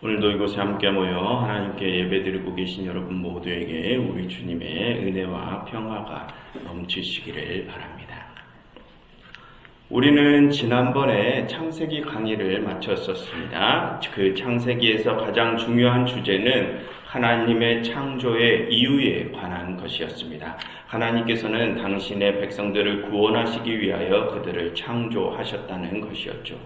오늘도 이곳에 함께 모여 하나님께 예배드리고 계신 여러분 모두에게 우리 주님의 은혜와 평화가 넘치시기를 바랍니다. 우리는 지난번에 창세기 강의를 마쳤었습니다. 그 창세기에서 가장 중요한 주제는 하나님의 창조의 이유에 관한 것이었습니다. 하나님께서는 당신의 백성들을 구원하시기 위하여 그들을 창조하셨다는 것이었죠.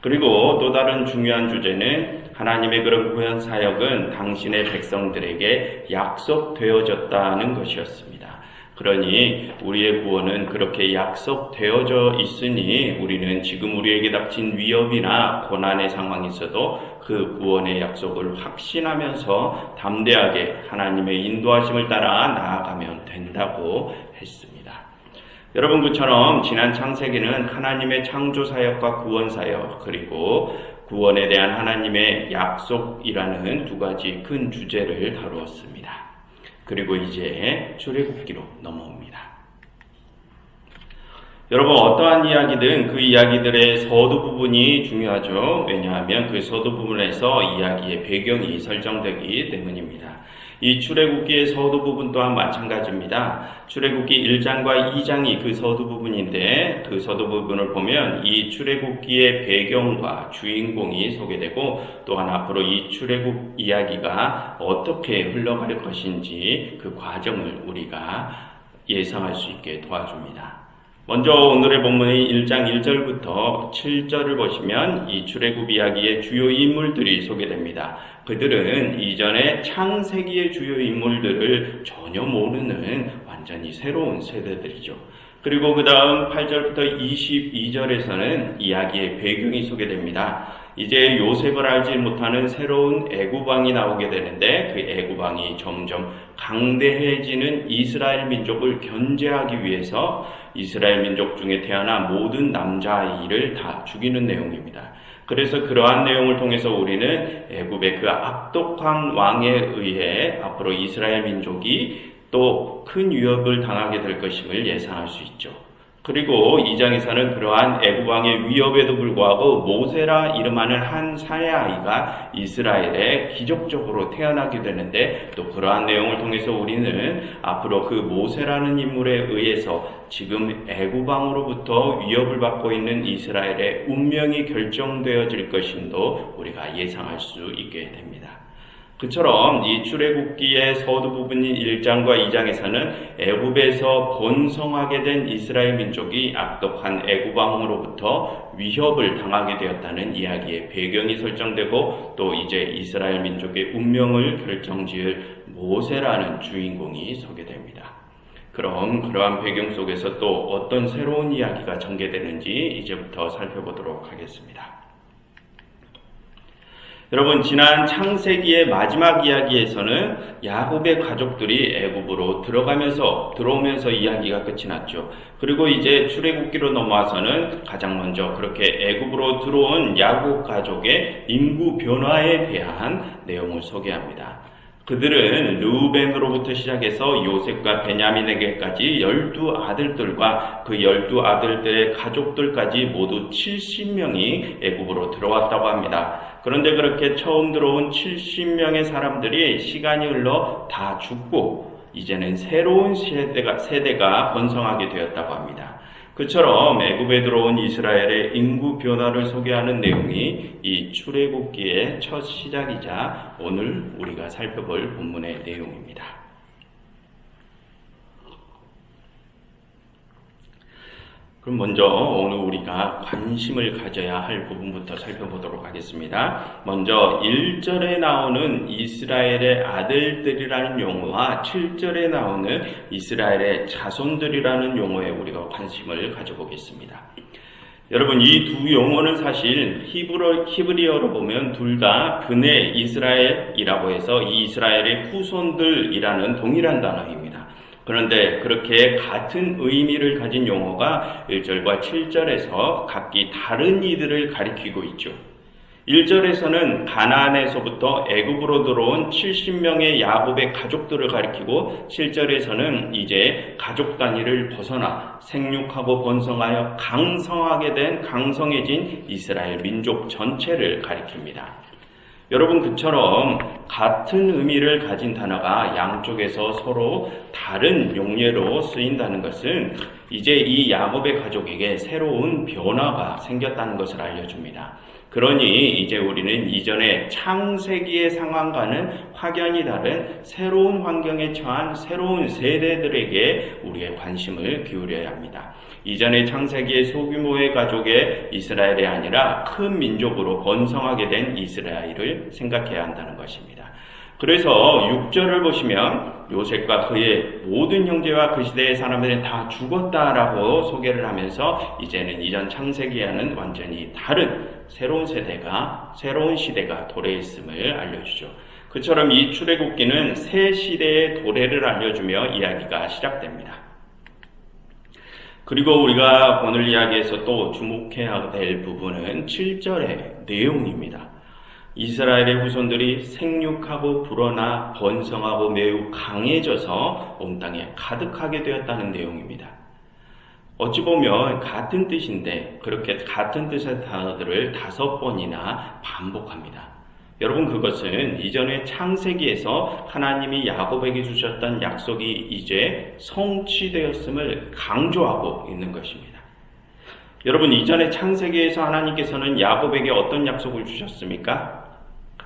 그리고 또 다른 중요한 주제는 하나님의 그런 구현 사역은 당신의 백성들에게 약속되어졌다는 것이었습니다. 그러니 우리의 구원은 그렇게 약속되어져 있으니 우리는 지금 우리에게 닥친 위협이나 고난의 상황에서도 그 구원의 약속을 확신하면서 담대하게 하나님의 인도하심을 따라 나아가면 된다고 했습니다. 여러분 그처럼 지난 창세기는 하나님의 창조 사역과 구원 사역 그리고 구원에 대한 하나님의 약속이라는 두 가지 큰 주제를 다루었습니다. 그리고 이제 출애굽기로 넘어옵니다. 여러분 어떠한 이야기든 그 이야기들의 서두 부분이 중요하죠. 왜냐하면 그 서두 부분에서 이야기의 배경이 설정되기 때문입니다. 이 출애굽기의 서두 부분 또한 마찬가지입니다. 출애굽기 1장과 2장이 그 서두 부분인데 그 서두 부분을 보면 이 출애굽기의 배경과 주인공이 소개되고 또한 앞으로 이 출애굽 이야기가 어떻게 흘러갈 것인지 그 과정을 우리가 예상할 수 있게 도와줍니다. 먼저 오늘의 본문의 1장 1절부터 7절을 보시면 이 출애굽 이야기의 주요 인물들이 소개됩니다. 그들은 이전에 창세기의 주요 인물들을 전혀 모르는 완전히 새로운 세대들이죠. 그리고 그 다음 8절부터 22절에서는 이야기의 배경이 소개됩니다. 이제 요셉을 알지 못하는 새로운 애구방이 나오게 되는데 그 애구방이 점점 강대해지는 이스라엘 민족을 견제하기 위해서 이스라엘 민족 중에 태어난 모든 남자아이를 다 죽이는 내용입니다. 그래서 그러한 내용을 통해서 우리는 애굽의 그 악독한 왕에 의해 앞으로 이스라엘 민족이 또 큰 위협을 당하게 될 것임을 예상할 수 있죠. 그리고 이 장에서는 그러한 애굽 왕의 위협에도 불구하고 모세라 이름하는 한 사내 아이가 이스라엘에 기적적으로 태어나게 되는데 또 그러한 내용을 통해서 우리는 앞으로 그 모세라는 인물에 의해서 지금 애굽 왕으로부터 위협을 받고 있는 이스라엘의 운명이 결정되어질 것임도 우리가 예상할 수 있게 됩니다. 그처럼 이 출애굽기의 서두 부분인 1장과 2장에서는 애굽에서 번성하게 된 이스라엘 민족이 악독한 애굽 왕으로부터 위협을 당하게 되었다는 이야기의 배경이 설정되고 또 이제 이스라엘 민족의 운명을 결정지을 모세라는 주인공이 소개됩니다. 그럼 그러한 배경 속에서 또 어떤 새로운 이야기가 전개되는지 이제부터 살펴보도록 하겠습니다. 여러분 지난 창세기의 마지막 이야기에서는 야곱의 가족들이 애굽으로 들어가면서 들어오면서 이야기가 끝이 났죠. 그리고 이제 출애굽기로 넘어와서는 가장 먼저 그렇게 애굽으로 들어온 야곱 가족의 인구 변화에 대한 내용을 소개합니다. 그들은 르우벤으로부터 시작해서 요셉과 베냐민에게까지 열두 아들들과 그 열두 아들들의 가족들까지 모두 70명이 애굽으로 들어왔다고 합니다. 그런데 그렇게 처음 들어온 70명의 사람들이 시간이 흘러 다 죽고 이제는 새로운 세대가, 세대가 번성하게 되었다고 합니다. 그처럼 애굽에 들어온 이스라엘의 인구 변화를 소개하는 내용이 이 출애굽기의 첫 시작이자 오늘 우리가 살펴볼 본문의 내용입니다. 그럼 먼저 오늘 우리가 관심을 가져야 할 부분부터 살펴보도록 하겠습니다. 먼저 1절에 나오는 이스라엘의 아들들이라는 용어와 7절에 나오는 이스라엘의 자손들이라는 용어에 우리가 관심을 가져보겠습니다. 여러분 이 두 용어는 사실 히브리, 히브리어로 보면 둘다 근의 이스라엘이라고 해서 이 이스라엘의 후손들이라는 동일한 단어입니다. 그런데 그렇게 같은 의미를 가진 용어가 1절과 7절에서 각기 다른 이들을 가리키고 있죠. 1절에서는 가나안에서부터 애굽으로 들어온 70명의 야곱의 가족들을 가리키고 7절에서는 이제 가족 단위를 벗어나 생육하고 번성하여 강성하게 된 강성해진 이스라엘 민족 전체를 가리킵니다. 여러분 그처럼 같은 의미를 가진 단어가 양쪽에서 서로 다른 용례로 쓰인다는 것은 이제 이 야곱의 가족에게 새로운 변화가 생겼다는 것을 알려줍니다. 그러니 이제 우리는 이전의 창세기의 상황과는 확연히 다른 새로운 환경에 처한 새로운 세대들에게 우리의 관심을 기울여야 합니다. 이전의 창세기의 소규모의 가족의 이스라엘이 아니라 큰 민족으로 번성하게 된 이스라엘을 생각해야 한다는 것입니다. 그래서 6절을 보시면 요셉과 그의 모든 형제와 그 시대의 사람들은 다 죽었다라고 소개를 하면서 이제는 이전 창세기와는 완전히 다른 새로운 세대가 새로운 시대가 도래했음을 알려주죠. 그처럼 이 출애굽기는 새 시대의 도래를 알려주며 이야기가 시작됩니다. 그리고 우리가 오늘 이야기에서 또 주목해야 될 부분은 7절의 내용입니다. 이스라엘의 후손들이 생육하고 불어나 번성하고 매우 강해져서 온 땅에 가득하게 되었다는 내용입니다. 어찌 보면 같은 뜻인데 그렇게 같은 뜻의 단어들을 다섯 번이나 반복합니다. 여러분 그것은 이전에 창세기에서 하나님이 야곱에게 주셨던 약속이 이제 성취되었음을 강조하고 있는 것입니다. 여러분 이전에 창세기에서 하나님께서는 야곱에게 어떤 약속을 주셨습니까?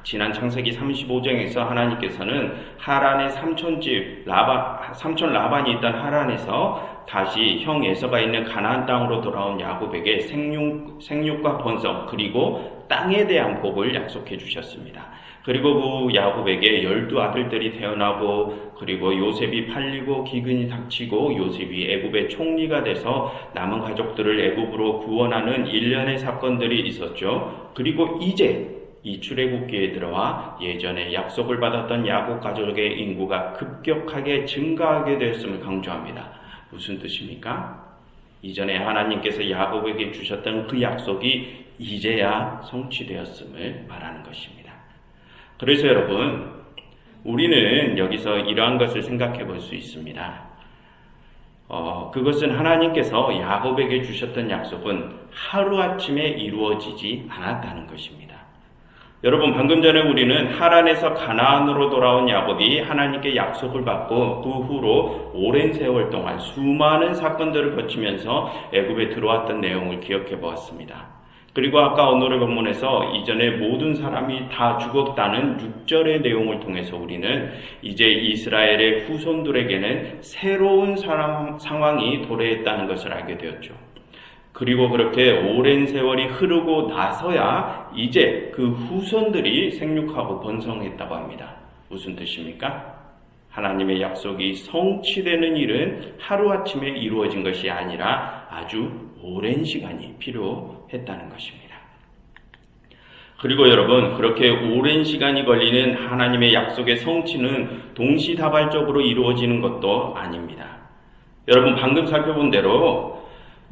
지난 창세기 35장에서 하나님께서는 하란의 삼촌집 라바 삼촌 라반이 있던 하란에서 다시 형 에서가 있는 가나안 땅으로 돌아온 야곱에게 생육 생육과 번성 그리고 땅에 대한 복을 약속해 주셨습니다. 그리고 그 야곱에게 열두 아들들이 태어나고 그리고 요셉이 팔리고 기근이 닥치고 요셉이 애굽의 총리가 돼서 남은 가족들을 애굽으로 구원하는 일련의 사건들이 있었죠. 그리고 이제 이 출애굽기에 들어와 예전에 약속을 받았던 야곱 가족의 인구가 급격하게 증가하게 되었음을 강조합니다. 무슨 뜻입니까? 이전에 하나님께서 야곱에게 주셨던 그 약속이 이제야 성취되었음을 말하는 것입니다. 그래서 여러분, 우리는 여기서 이러한 것을 생각해 볼 수 있습니다. 어, 그것은 하나님께서 야곱에게 주셨던 약속은 하루아침에 이루어지지 않았다는 것입니다. 여러분 방금 전에 우리는 하란에서 가나안으로 돌아온 야곱이 하나님께 약속을 받고 그 후로 오랜 세월 동안 수많은 사건들을 거치면서 애굽에 들어왔던 내용을 기억해 보았습니다. 그리고 아까 오늘의 본문에서 이전에 모든 사람이 다 죽었다는 6절의 내용을 통해서 우리는 이제 이스라엘의 후손들에게는 새로운 상황이 도래했다는 것을 알게 되었죠. 그리고 그렇게 오랜 세월이 흐르고 나서야 이제 그 후손들이 생육하고 번성했다고 합니다. 무슨 뜻입니까? 하나님의 약속이 성취되는 일은 하루아침에 이루어진 것이 아니라 아주 오랜 시간이 필요 했다는 것입니다. 그리고 여러분, 그렇게 오랜 시간이 걸리는 하나님의 약속의 성취는 동시다발적으로 이루어지는 것도 아닙니다. 여러분, 방금 살펴본 대로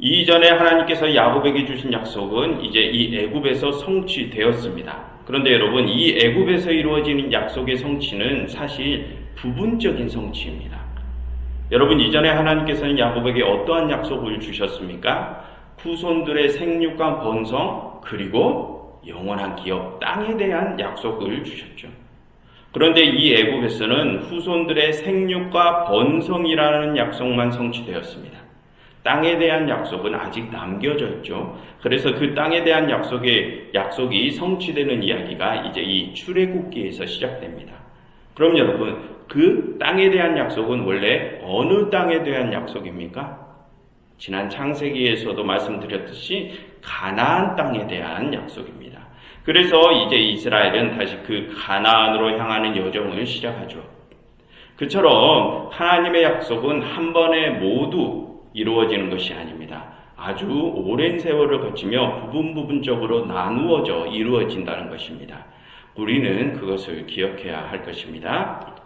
이전에 하나님께서 야곱에게 주신 약속은 이제 이 애굽에서 성취되었습니다. 그런데 여러분 이 애굽에서 이루어지는 약속의 성취는 사실 부분적인 성취입니다. 여러분 이전에 하나님께서는 야곱에게 어떠한 약속을 주셨습니까? 후손들의 생육과 번성 그리고 영원한 기업 땅에 대한 약속을 주셨죠. 그런데 이 애굽에서는 후손들의 생육과 번성이라는 약속만 성취되었습니다. 땅에 대한 약속은 아직 남겨져 있죠. 그래서 그 땅에 대한 약속의 약속이 성취되는 이야기가 이제 이 출애굽기에서 시작됩니다. 그럼 여러분, 그 땅에 대한 약속은 원래 어느 땅에 대한 약속입니까? 지난 창세기에서도 말씀드렸듯이 가나안 땅에 대한 약속입니다. 그래서 이제 이스라엘은 다시 그 가나안으로 향하는 여정을 시작하죠. 그처럼 하나님의 약속은 한 번에 모두 이루어지는 것이 아닙니다. 아주 오랜 세월을 거치며 부분 부분적으로 나누어져 이루어진다는 것입니다. 우리는 그것을 기억해야 할 것입니다.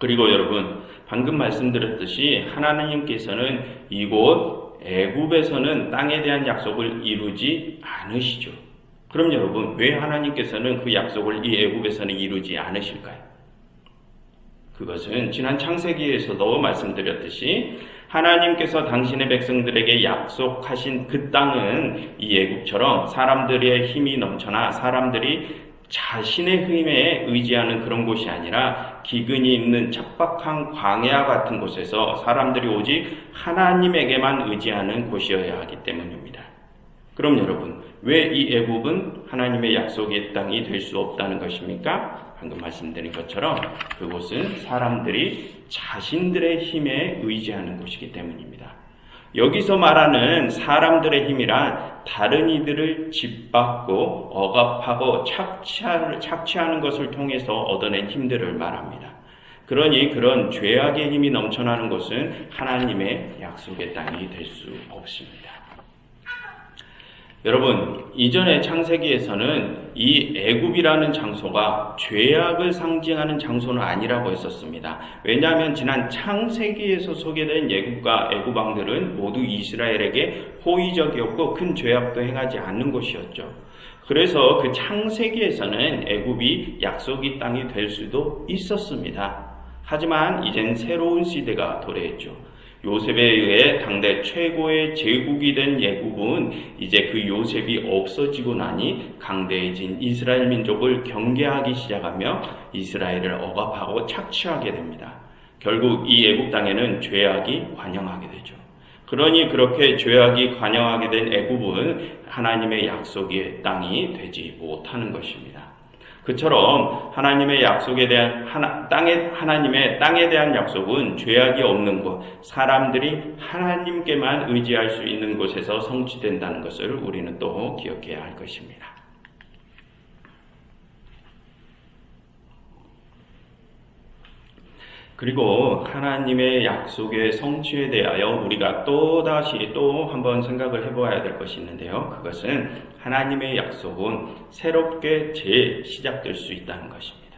그리고 여러분, 방금 말씀드렸듯이 하나님께서는 이곳 애굽에서는 땅에 대한 약속을 이루지 않으시죠. 그럼 여러분, 왜 하나님께서는 그 약속을 이 애굽에서는 이루지 않으실까요? 그것은 지난 창세기에서도 말씀드렸듯이 하나님께서 당신의 백성들에게 약속하신 그 땅은 이 애굽처럼 사람들의 힘이 넘쳐나 사람들이 자신의 힘에 의지하는 그런 곳이 아니라 기근이 있는 척박한 광야 같은 곳에서 사람들이 오직 하나님에게만 의지하는 곳이어야 하기 때문입니다. 그럼 여러분, 왜 이 애굽은 하나님의 약속의 땅이 될 수 없다는 것입니까? 방금 말씀드린 것처럼 그곳은 사람들이 자신들의 힘에 의지하는 곳이기 때문입니다. 여기서 말하는 사람들의 힘이란 다른 이들을 짓밟고 억압하고 착취하는, 것을 통해서 얻어낸 힘들을 말합니다. 그러니 그런 죄악의 힘이 넘쳐나는 곳은 하나님의 약속의 땅이 될 수 없습니다. 여러분, 이전의 창세기에서는 이 애굽이라는 장소가 죄악을 상징하는 장소는 아니라고 했었습니다. 왜냐하면 지난 창세기에서 소개된 애굽과 애굽 왕들은 모두 이스라엘에게 호의적이었고 큰 죄악도 행하지 않는 곳이었죠. 그래서 그 창세기에서는 애굽이 약속의 땅이 될 수도 있었습니다. 하지만 이젠 새로운 시대가 도래했죠. 요셉에 의해 당대 최고의 제국이 된 예국은 이제 그 요셉이 없어지고 나니 강대해진 이스라엘 민족을 경계하기 시작하며 이스라엘을 억압하고 착취하게 됩니다. 결국 이 애국 땅에는 죄악이 관영하게 되죠. 그러니 그렇게 죄악이 관영하게 된 애굽은 하나님의 약속의 땅이 되지 못하는 것입니다. 그처럼 하나님의 약속에 대한 하나, 땅에 하나님의 땅에 대한 약속은 죄악이 없는 곳, 사람들이 하나님께만 의지할 수 있는 곳에서 성취된다는 것을 우리는 또 기억해야 할 것입니다. 그리고 하나님의 약속의 성취에 대하여 우리가 또 다시 또 한번 생각을 해보아야 될 것이 있는데요. 그것은 하나님의 약속은 새롭게 재시작될 수 있다는 것입니다.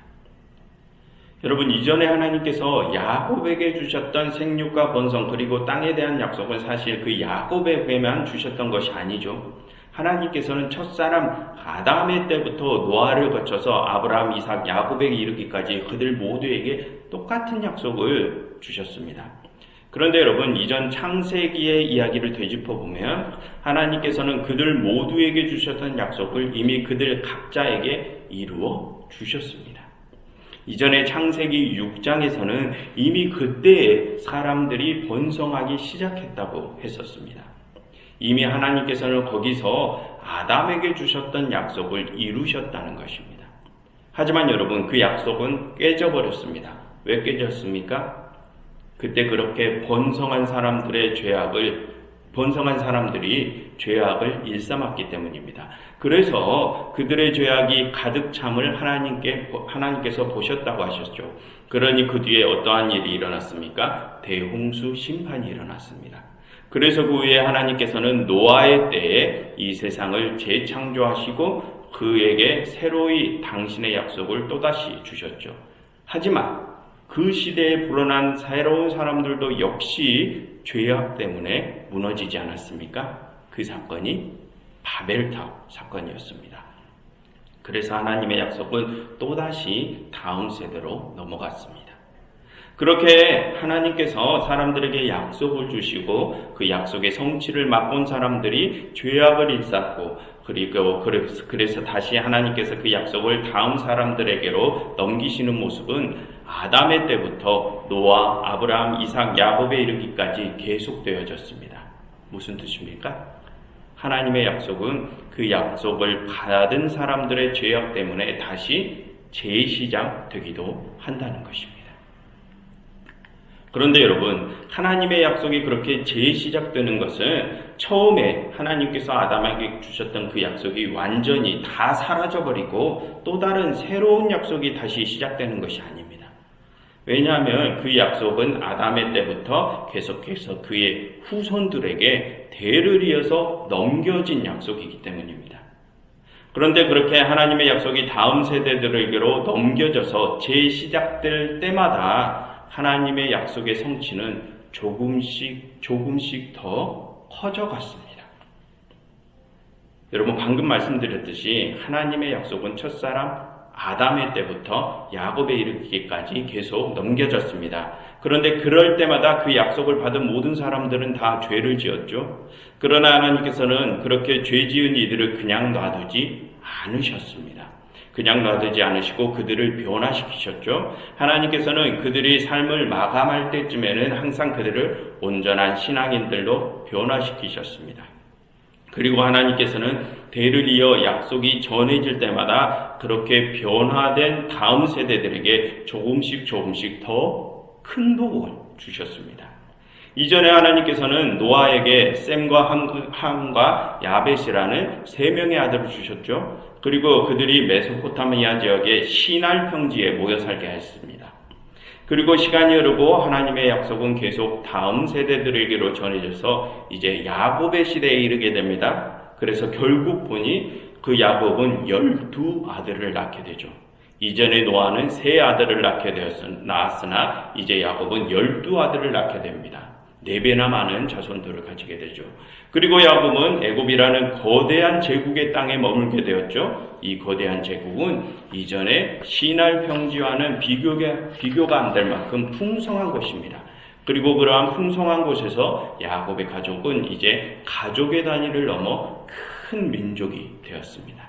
여러분 이전에 하나님께서 야곱에게 주셨던 생육과 번성 그리고 땅에 대한 약속은 사실 그 야곱에게만 주셨던 것이 아니죠. 하나님께서는 첫사람 아담의 때부터 노아를 거쳐서 아브라함, 이삭, 야곱에게 이르기까지 그들 모두에게 똑같은 약속을 주셨습니다. 그런데 여러분 이전 창세기의 이야기를 되짚어 보면 하나님께서는 그들 모두에게 주셨던 약속을 이미 그들 각자에게 이루어 주셨습니다. 이전에 창세기 6장에서는 이미 그때에 사람들이 번성하기 시작했다고 했었습니다. 이미 하나님께서는 거기서 아담에게 주셨던 약속을 이루셨다는 것입니다. 하지만 여러분 그 약속은 깨져버렸습니다. 왜 깨졌습니까? 그때 그렇게 번성한 사람들의 죄악을 번성한 사람들이 죄악을 일삼았기 때문입니다. 그래서 그들의 죄악이 가득 참을 하나님께 하나님께서 보셨다고 하셨죠. 그러니 그 뒤에 어떠한 일이 일어났습니까? 대홍수 심판이 일어났습니다. 그래서 그 후에 하나님께서는 노아의 때에 이 세상을 재창조하시고 그에게 새로이 당신의 약속을 또다시 주셨죠. 하지만 그 시대에 불어난 새로운 사람들도 역시 죄악 때문에 무너지지 않았습니까? 그 사건이 바벨탑 사건이었습니다. 그래서 하나님의 약속은 또다시 다음 세대로 넘어갔습니다. 그렇게 하나님께서 사람들에게 약속을 주시고 그 약속의 성취를 맛본 사람들이 죄악을 일삼고 그리고 그래서 다시 하나님께서 그 약속을 다음 사람들에게로 넘기시는 모습은 아담의 때부터 노아, 아브라함, 이삭, 야곱에 이르기까지 계속되어졌습니다. 무슨 뜻입니까? 하나님의 약속은 그 약속을 받은 사람들의 죄악 때문에 다시 재시작되기도 한다는 것입니다. 그런데 여러분, 하나님의 약속이 그렇게 재시작되는 것은 처음에 하나님께서 아담에게 주셨던 그 약속이 완전히 다 사라져버리고 또 다른 새로운 약속이 다시 시작되는 것이 아닙니다. 왜냐하면 그 약속은 아담의 때부터 계속해서 그의 후손들에게 대를 이어서 넘겨진 약속이기 때문입니다. 그런데 그렇게 하나님의 약속이 다음 세대들에게로 넘겨져서 재시작될 때마다 하나님의 약속의 성취는 조금씩 조금씩 더 커져갔습니다. 여러분 방금 말씀드렸듯이 하나님의 약속은 첫사람 아담의 때부터 야곱에 이르기까지 계속 넘겨졌습니다. 그런데 그럴 때마다 그 약속을 받은 모든 사람들은 다 죄를 지었죠. 그러나 하나님께서는 그렇게 죄 지은 이들을 그냥 놔두지 않으셨습니다. 그냥 놔두지 않으시고 그들을 변화시키셨죠. 하나님께서는 그들이 삶을 마감할 때쯤에는 항상 그들을 온전한 신앙인들로 변화시키셨습니다. 그리고 하나님께서는 대를 이어 약속이 전해질 때마다 그렇게 변화된 다음 세대들에게 조금씩 조금씩 더 큰 복을 주셨습니다. 이전에 하나님께서는 노아에게 셈과 함과 야벳이라는 세 명의 아들을 주셨죠. 그리고 그들이 메소포타미아 지역의 시날 평지에 모여 살게 했습니다. 그리고 시간이 흐르고 하나님의 약속은 계속 다음 세대들에게로 전해져서 이제 야곱의 시대에 이르게 됩니다. 그래서 결국 보니 그 야곱은 열두 아들을 낳게 되죠. 이전에 노아는 세 아들을 낳게 되었으나 이제 야곱은 열두 아들을 낳게 됩니다. 네 배나 많은 자손들을 가지게 되죠. 그리고 야곱은 애굽이라는 거대한 제국의 땅에 머물게 되었죠. 이 거대한 제국은 이전에 시날 평지와는 비교가, 비교가 안 될 만큼 풍성한 곳입니다. 그리고 그러한 풍성한 곳에서 야곱의 가족은 이제 가족의 단위를 넘어 큰 민족이 되었습니다.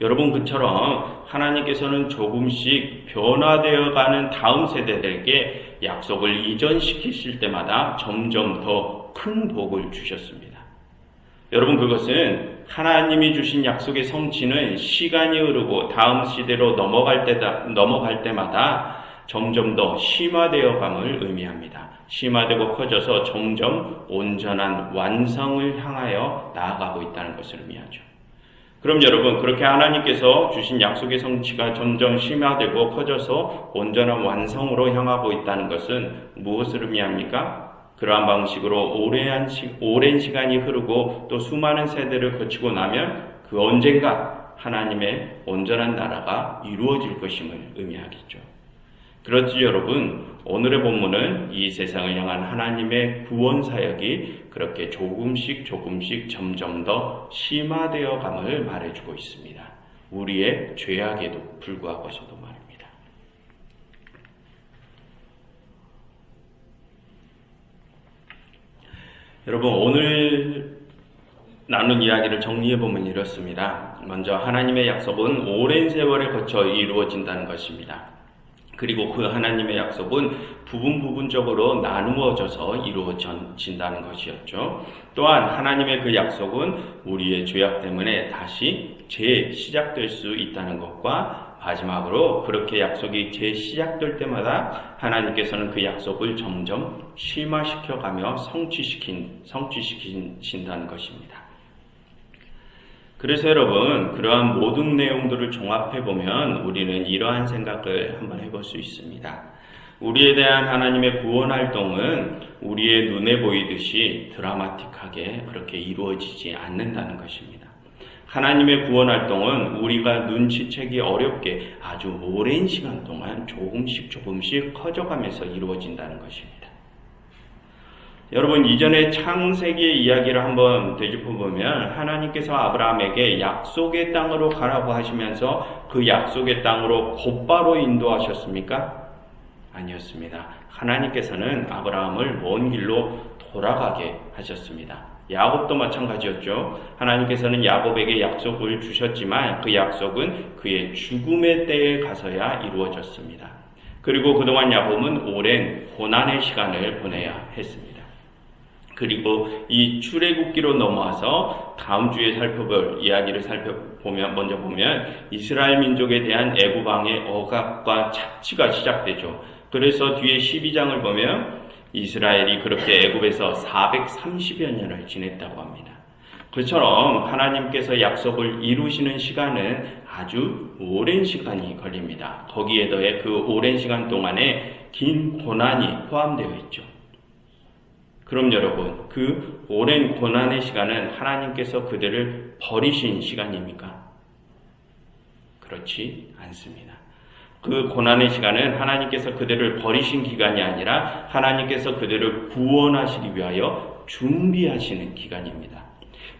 여러분 그처럼 하나님께서는 조금씩 변화되어 가는 다음 세대들에게 약속을 이전시키실 때마다 점점 더 큰 복을 주셨습니다. 여러분 그것은 하나님이 주신 약속의 성취는 시간이 흐르고 다음 시대로 넘어갈 때다 넘어갈 때마다 점점 더 심화되어 감을 의미합니다. 심화되고 커져서 점점 온전한 완성을 향하여 나아가고 있다는 것을 의미하죠. 그럼 여러분, 그렇게 하나님께서 주신 약속의 성취가 점점 심화되고 커져서 온전한 완성으로 향하고 있다는 것은 무엇을 의미합니까? 그러한 방식으로 오랜, 시, 오랜 시간이 흐르고 또 수많은 세대를 거치고 나면 그 언젠가 하나님의 온전한 나라가 이루어질 것임을 의미하겠죠. 그렇지 여러분, 오늘의 본문은 이 세상을 향한 하나님의 구원 사역이 그렇게 조금씩 조금씩 점점 더 심화되어 감을 말해주고 있습니다. 우리의 죄악에도 불구하고서도 말입니다. 여러분, 오늘 나눈 이야기를 정리해보면 이렇습니다. 먼저 하나님의 약속은 오랜 세월에 거쳐 이루어진다는 것입니다. 그리고 그 하나님의 약속은 부분 부분적으로 나누어져서 이루어진다는 것이었죠. 또한 하나님의 그 약속은 우리의 죄악 때문에 다시 재시작될 수 있다는 것과 마지막으로 그렇게 약속이 재시작될 때마다 하나님께서는 그 약속을 점점 심화시켜가며 성취시킨, 성취시킨다는 것입니다. 그래서 여러분, 그러한 모든 내용들을 종합해보면 우리는 이러한 생각을 한번 해볼 수 있습니다. 우리에 대한 하나님의 구원 활동은 우리의 눈에 보이듯이 드라마틱하게 그렇게 이루어지지 않는다는 것입니다. 하나님의 구원 활동은 우리가 눈치채기 어렵게 아주 오랜 시간 동안 조금씩 조금씩 커져가면서 이루어진다는 것입니다. 여러분 이전에 창세기의 이야기를 한번 되짚어 보면 하나님께서 아브라함에게 약속의 땅으로 가라고 하시면서 그 약속의 땅으로 곧바로 인도하셨습니까? 아니었습니다. 하나님께서는 아브라함을 먼 길로 돌아가게 하셨습니다. 야곱도 마찬가지였죠. 하나님께서는 야곱에게 약속을 주셨지만 그 약속은 그의 죽음의 때에 가서야 이루어졌습니다. 그리고 그동안 야곱은 오랜 고난의 시간을 보내야 했습니다. 그리고 이 출애굽기로 넘어와서 다음 주에 살펴볼 이야기를 살펴보면 먼저 보면 이스라엘 민족에 대한 애굽 왕의 억압과 착취가 시작되죠. 그래서 뒤에 12장을 보면 이스라엘이 그렇게 애굽에서 430여 년을 지냈다고 합니다. 그처럼 하나님께서 약속을 이루시는 시간은 아주 오랜 시간이 걸립니다. 거기에 더해 그 오랜 시간 동안에 긴 고난이 포함되어 있죠. 그럼 여러분, 그 오랜 고난의 시간은 하나님께서 그들을 버리신 시간입니까? 그렇지 않습니다. 그 고난의 시간은 하나님께서 그들을 버리신 기간이 아니라 하나님께서 그들을 구원하시기 위하여 준비하시는 기간입니다.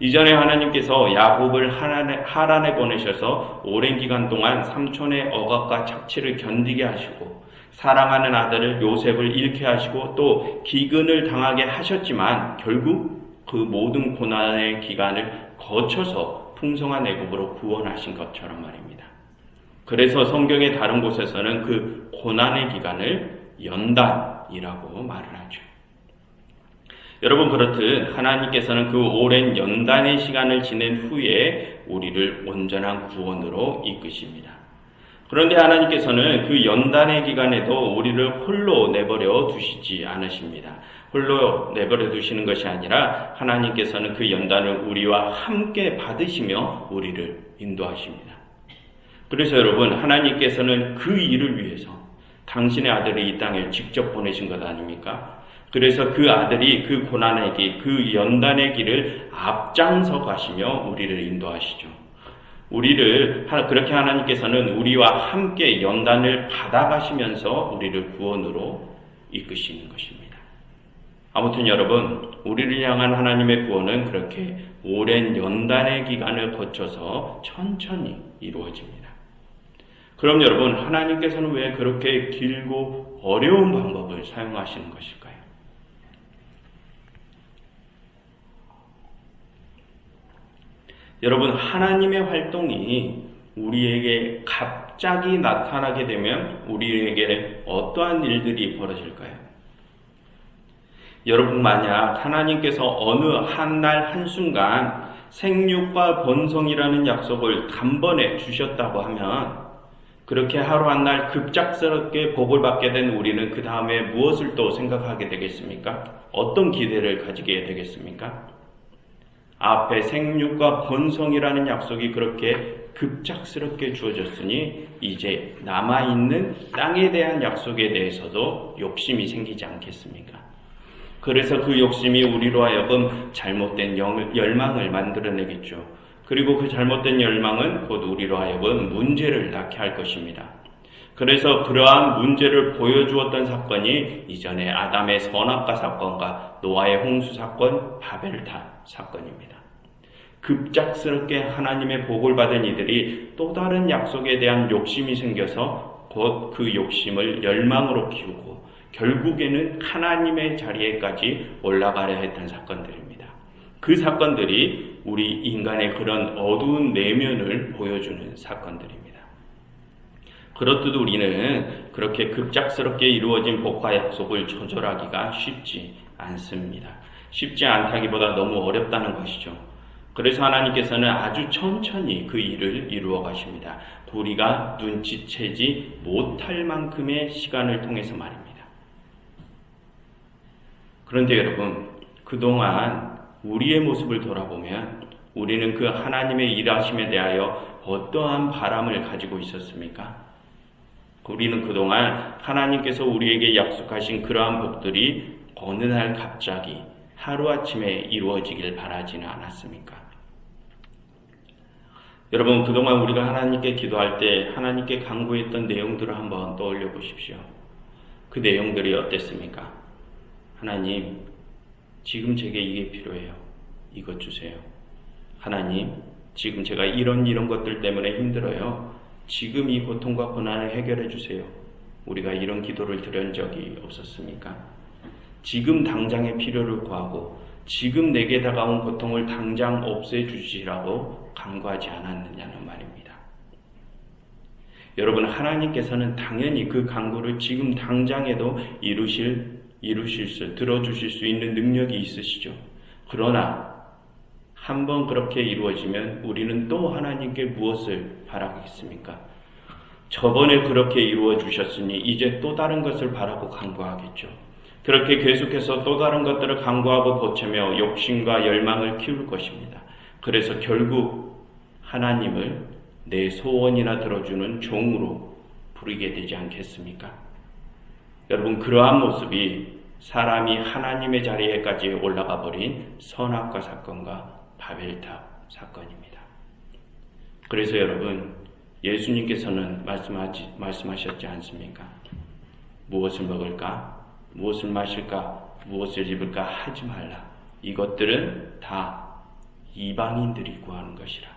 이전에 하나님께서 야곱을 하란에, 하란에 보내셔서 오랜 기간 동안 삼촌의 억압과 착취를 견디게 하시고 사랑하는 아들을 요셉을 잃게 하시고 또 기근을 당하게 하셨지만 결국 그 모든 고난의 기간을 거쳐서 풍성한 애굽으로 구원하신 것처럼 말입니다. 그래서 성경의 다른 곳에서는 그 고난의 기간을 연단이라고 말을 하죠. 여러분 그렇듯 하나님께서는 그 오랜 연단의 시간을 지낸 후에 우리를 온전한 구원으로 이끄십니다. 그런데 하나님께서는 그 연단의 기간에도 우리를 홀로 내버려 두시지 않으십니다. 홀로 내버려 두시는 것이 아니라 하나님께서는 그 연단을 우리와 함께 받으시며 우리를 인도하십니다. 그래서 여러분 하나님께서는 그 일을 위해서 당신의 아들을 이 땅에 직접 보내신 것 아닙니까? 그래서 그 아들이 그 고난의 길, 그 연단의 길을 앞장서 가시며 우리를 인도하시죠. 우리를 그렇게 하나님께서는 우리와 함께 연단을 받아가시면서 우리를 구원으로 이끄시는 것입니다. 아무튼 여러분, 우리를 향한 하나님의 구원은 그렇게 오랜 연단의 기간을 거쳐서 천천히 이루어집니다. 그럼 여러분, 하나님께서는 왜 그렇게 길고 어려운 방법을 사용하시는 것일까요? 여러분, 하나님의 활동이 우리에게 갑자기 나타나게 되면 우리에게 어떠한 일들이 벌어질까요? 여러분, 만약 하나님께서 어느 한 날 한순간 생육과 번성이라는 약속을 단번에 주셨다고 하면 그렇게 하루 한 날 급작스럽게 복을 받게 된 우리는 그 다음에 무엇을 또 생각하게 되겠습니까? 어떤 기대를 가지게 되겠습니까? 앞에 생육과 번성이라는 약속이 그렇게 급작스럽게 주어졌으니 이제 남아있는 땅에 대한 약속에 대해서도 욕심이 생기지 않겠습니까? 그래서 그 욕심이 우리로 하여금 잘못된 열망을 만들어내겠죠. 그리고 그 잘못된 열망은 곧 우리로 하여금 문제를 낳게 할 것입니다. 그래서 그러한 문제를 보여주었던 사건이 이전에 아담의 선악과 사건과 노아의 홍수 사건, 바벨탑 사건입니다. 급작스럽게 하나님의 복을 받은 이들이 또 다른 약속에 대한 욕심이 생겨서 곧 그 욕심을 열망으로 키우고 결국에는 하나님의 자리에까지 올라가려 했던 사건들입니다. 그 사건들이 우리 인간의 그런 어두운 내면을 보여주는 사건들입니다. 그렇듯 우리는 그렇게 급작스럽게 이루어진 복과 약속을 조절하기가 쉽지 않습니다. 쉽지 않다기보다 너무 어렵다는 것이죠. 그래서 하나님께서는 아주 천천히 그 일을 이루어 가십니다. 우리가 눈치채지 못할 만큼의 시간을 통해서 말입니다. 그런데 여러분, 그동안 우리의 모습을 돌아보면 우리는 그 하나님의 일하심에 대하여 어떠한 바람을 가지고 있었습니까? 우리는 그동안 하나님께서 우리에게 약속하신 그러한 복들이 어느 날 갑자기 하루아침에 이루어지길 바라지는 않았습니까? 여러분, 그동안 우리가 하나님께 기도할 때 하나님께 강구했던 내용들을 한번 떠올려 보십시오. 그 내용들이 어땠습니까? 하나님, 지금 제게 이게 필요해요. 이것 주세요. 하나님, 지금 제가 이런 이런 것들 때문에 힘들어요. 지금 이 고통과 고난을 해결해 주세요. 우리가 이런 기도를 드린 적이 없었습니까? 지금 당장의 필요를 구하고 지금 내게 다가온 고통을 당장 없애주시라고 간구하지 않았느냐는 말입니다. 여러분, 하나님께서는 당연히 그 간구를 지금 당장에도 이루실, 이루실 수, 들어주실 수 있는 능력이 있으시죠. 그러나, 한번 그렇게 이루어지면 우리는 또 하나님께 무엇을 바라겠습니까? 저번에 그렇게 이루어 주셨으니 이제 또 다른 것을 바라고 간구하겠죠. 그렇게 계속해서 또 다른 것들을 강구하고 보채며 욕심과 열망을 키울 것입니다. 그래서 결국 하나님을 내 소원이나 들어주는 종으로 부르게 되지 않겠습니까? 여러분, 그러한 모습이 사람이 하나님의 자리에까지 올라가 버린 선악과 사건과 바벨탑 사건입니다. 그래서 여러분, 예수님께서는 말씀하지, 말씀하셨지 않습니까? 무엇을 먹을까? 무엇을 마실까, 무엇을 입을까 하지 말라. 이것들은 다 이방인들이 구하는 것이라.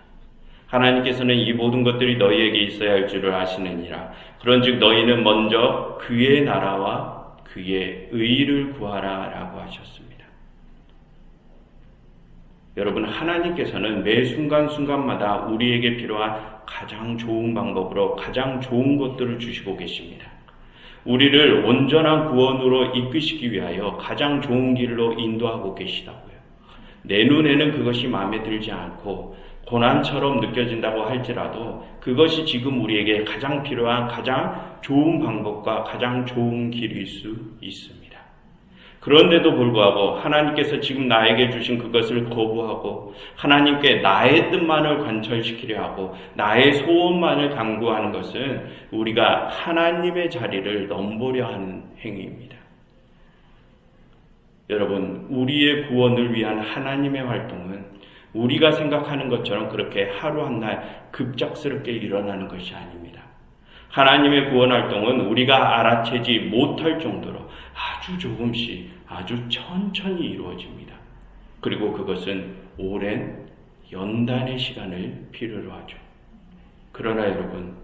하나님께서는 이 모든 것들이 너희에게 있어야 할 줄을 아시느니라. 그런즉 너희는 먼저 그의 나라와 그의 의를 구하라라고 하셨습니다. 여러분, 하나님께서는 매 순간순간마다 우리에게 필요한 가장 좋은 방법으로 가장 좋은 것들을 주시고 계십니다. 우리를 온전한 구원으로 이끄시기 위하여 가장 좋은 길로 인도하고 계시다고요. 내 눈에는 그것이 마음에 들지 않고 고난처럼 느껴진다고 할지라도 그것이 지금 우리에게 가장 필요한 가장 좋은 방법과 가장 좋은 길일 수 있습니다. 그런데도 불구하고 하나님께서 지금 나에게 주신 그것을 거부하고 하나님께 나의 뜻만을 관철시키려 하고 나의 소원만을 강구하는 것은 우리가 하나님의 자리를 넘보려 하는 행위입니다. 여러분, 우리의 구원을 위한 하나님의 활동은 우리가 생각하는 것처럼 그렇게 하루 한날 급작스럽게 일어나는 것이 아닙니다. 하나님의 구원 활동은 우리가 알아채지 못할 정도로 아주 조금씩 아주 천천히 이루어집니다. 그리고 그것은 오랜 연단의 시간을 필요로 하죠. 그러나 여러분,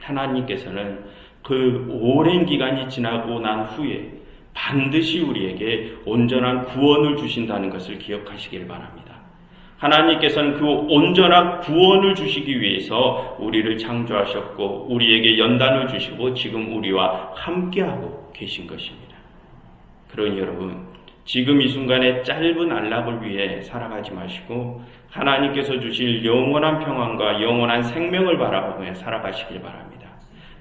하나님께서는 그 오랜 기간이 지나고 난 후에 반드시 우리에게 온전한 구원을 주신다는 것을 기억하시길 바랍니다. 하나님께서는 그 온전한 구원을 주시기 위해서 우리를 창조하셨고 우리에게 연단을 주시고 지금 우리와 함께하고 계신 것입니다. 그러니 여러분 지금 이 순간에 짧은 안락을 위해 살아가지 마시고 하나님께서 주실 영원한 평안과 영원한 생명을 바라보며 살아가시길 바랍니다.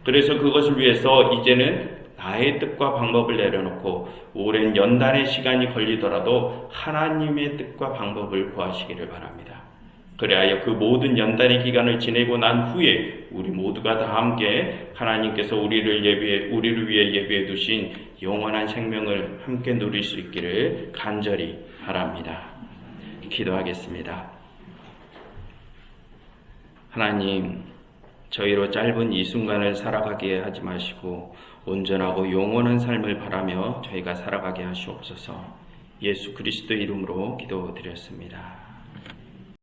그래서 그것을 위해서 이제는 나의 뜻과 방법을 내려놓고 오랜 연단의 시간이 걸리더라도 하나님의 뜻과 방법을 구하시기를 바랍니다. 그래야 그 모든 연단의 기간을 지내고 난 후에 우리 모두가 다 함께 하나님께서 우리를 예비해 우리를 위해 예비해 두신 영원한 생명을 함께 누릴 수 있기를 간절히 바랍니다. 기도하겠습니다. 하나님, 저희로 짧은 이 순간을 살아가게 하지 마시고 온전하고 영원한 삶을 바라며 저희가 살아가게 하시옵소서. 예수 그리스도 이름으로 기도드렸습니다.